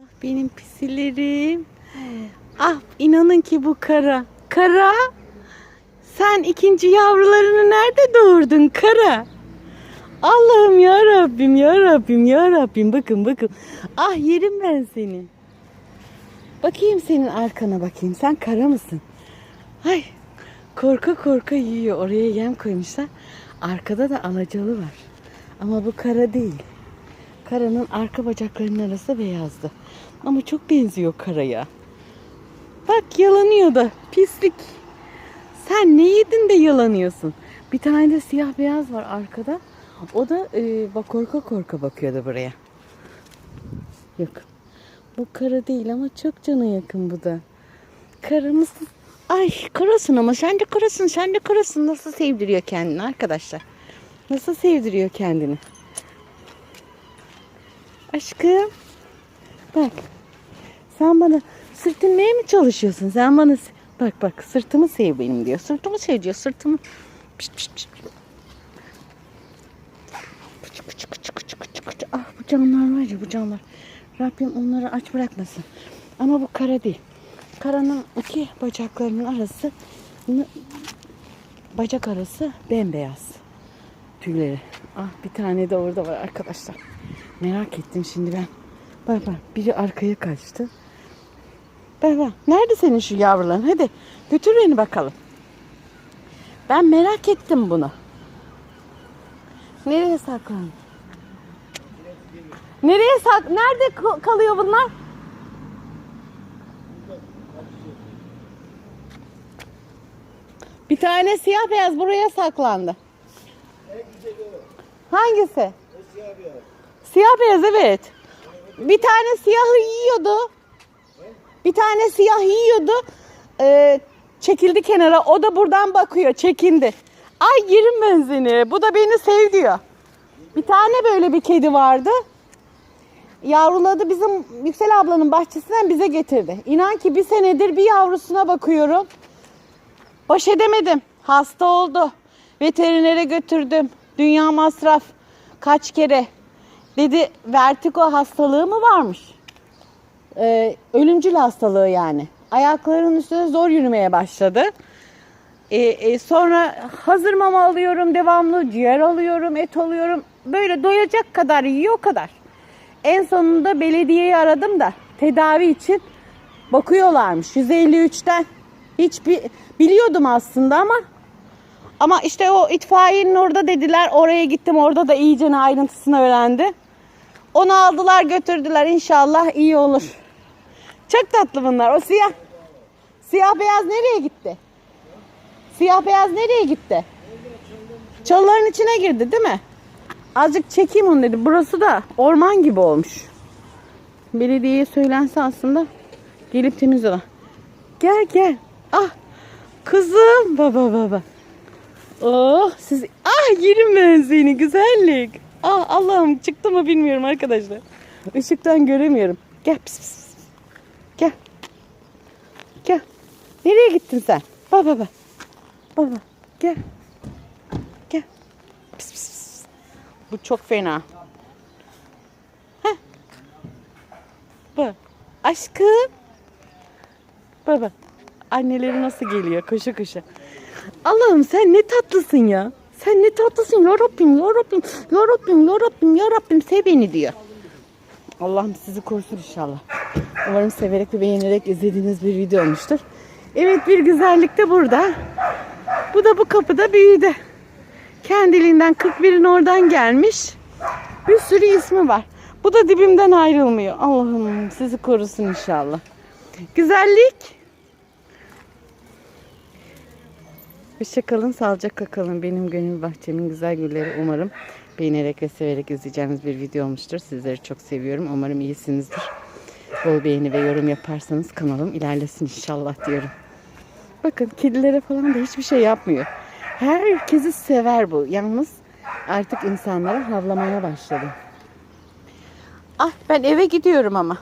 Ah benim pisilerim. Ah inanın ki bu kara. Kara. Sen ikinci yavrularını nerede doğurdun kara? Allah'ım ya Rabbim ya Rabbim ya Rabbim bakın bakın. Ah yerim ben seni. Bakayım senin arkana bakayım. Sen kara mısın? Ay korka korka yiyor. Oraya yem koymuşlar. Arkada da alacalı var. Ama bu kara değil. Karanın arka bacaklarının arası beyazdı. Ama çok benziyor karaya. Bak yalanıyor da pislik. Sen ne yedin de yalanıyorsun? Bir tane de siyah beyaz var arkada. O da e, bak korka korka bakıyordu buraya. Yok. Bu kara değil ama çok cana yakın bu da. Kara? Ay karasın ama sen de karasın sen de karasın. Nasıl sevdiriyor kendini arkadaşlar. Nasıl sevdiriyor kendini. Aşkım. Bak. Sen bana sırt inmeye mi çalışıyorsun? Sen bana bak bak sırtımı sev benim diyor. Sırtımı sev diyor. Sırtımı. Pişt, pişt, pişt. Kıçı, kıçı, kıçı. Ah bu canlar var ya bu canlar. Rabbim onları aç bırakmasın. Ama bu kara değil. Karanın iki bacaklarının arası bacak arası bembeyaz tüyleri. Ah bir tane de orada var arkadaşlar. Merak ettim şimdi ben. Bak bak biri arkaya kaçtı. Bak bak nerede senin şu yavruların? Hadi götür beni bakalım. Ben merak ettim bunu. Nereye saklandın? Nereye sak? Nerede kalıyor bunlar? Bir tane siyah beyaz buraya saklandı. Hangisi? Siyah beyaz evet. Bir tane siyahı yiyordu. Bir tane siyah yiyordu. Ee, çekildi kenara. O da buradan bakıyor. Çekindi. Ay yerim ben. Bu da beni sev diyor. Bir tane böyle bir kedi vardı. Yavruladı bizim Yüksel ablanın bahçesinden bize getirdi. İnan ki bir senedir bir yavrusuna bakıyorum. Baş edemedim. Hasta oldu. Veterinere götürdüm. Dünya masraf. Kaç kere. Dedi vertigo hastalığı mı varmış? Ee, ölümcül hastalığı yani. Ayaklarının üstüne zor yürümeye başladı. Ee, e, sonra hazır mama alıyorum devamlı. Ciğer alıyorum, et alıyorum. Böyle doyacak kadar yiyor o kadar. En sonunda belediyeyi aradım da tedavi için bakıyorlarmış 153'ten. Hiç bi- biliyordum aslında ama ama işte o itfaiyenin orada dediler. Oraya gittim. Orada da iyice ayrıntısını öğrendi. Onu aldılar götürdüler. İnşallah iyi olur. Çok tatlı bunlar. O siyah. Siyah beyaz nereye gitti? Siyah beyaz nereye gitti? Çalıların içine girdi değil mi? Azıcık çekeyim onu dedi. Burası da orman gibi olmuş. Belediyeye söylense aslında gelip temizliyorlar. Gel gel. Ah kızım baba baba. Oh siz ah yerim ben seni güzellik. Ah Allah'ım çıktı mı bilmiyorum arkadaşlar. Işıktan göremiyorum. Gel pis pis. Gel. Gel. Nereye gittin sen? Baba baba. Baba gel. Gel. Pis pis pis. Bu çok fena. Heh. Bak. Aşkım. Baba. Anneleri nasıl geliyor koşa koşa. Allah'ım sen ne tatlısın ya. Sen ne tatlısın ya Rabbim ya Rabbim ya Rabbim sev beni diyor. Allah'ım sizi korusun inşallah. Umarım severek ve beğenerek izlediğiniz bir video olmuştur. Evet bir güzellik de burada. Bu da bu kapıda büyüdü. Kendiliğinden 41'in oradan gelmiş. Bir sürü ismi var. Bu da dibimden ayrılmıyor. Allah'ım sizi korusun inşallah. Güzellik. Hoşçakalın, sağlıcakla kalın. Benim gönül bahçemin güzel gülleri umarım beğenerek ve severek izleyeceğiniz bir video olmuştur. Sizleri çok seviyorum. Umarım iyisinizdir. Bol beğeni ve yorum yaparsanız kanalım ilerlesin inşallah diyorum. Bakın kedilere falan da hiçbir şey yapmıyor. Herkesi sever bu. Yalnız artık insanlara havlamaya başladı. Ah ben eve gidiyorum ama.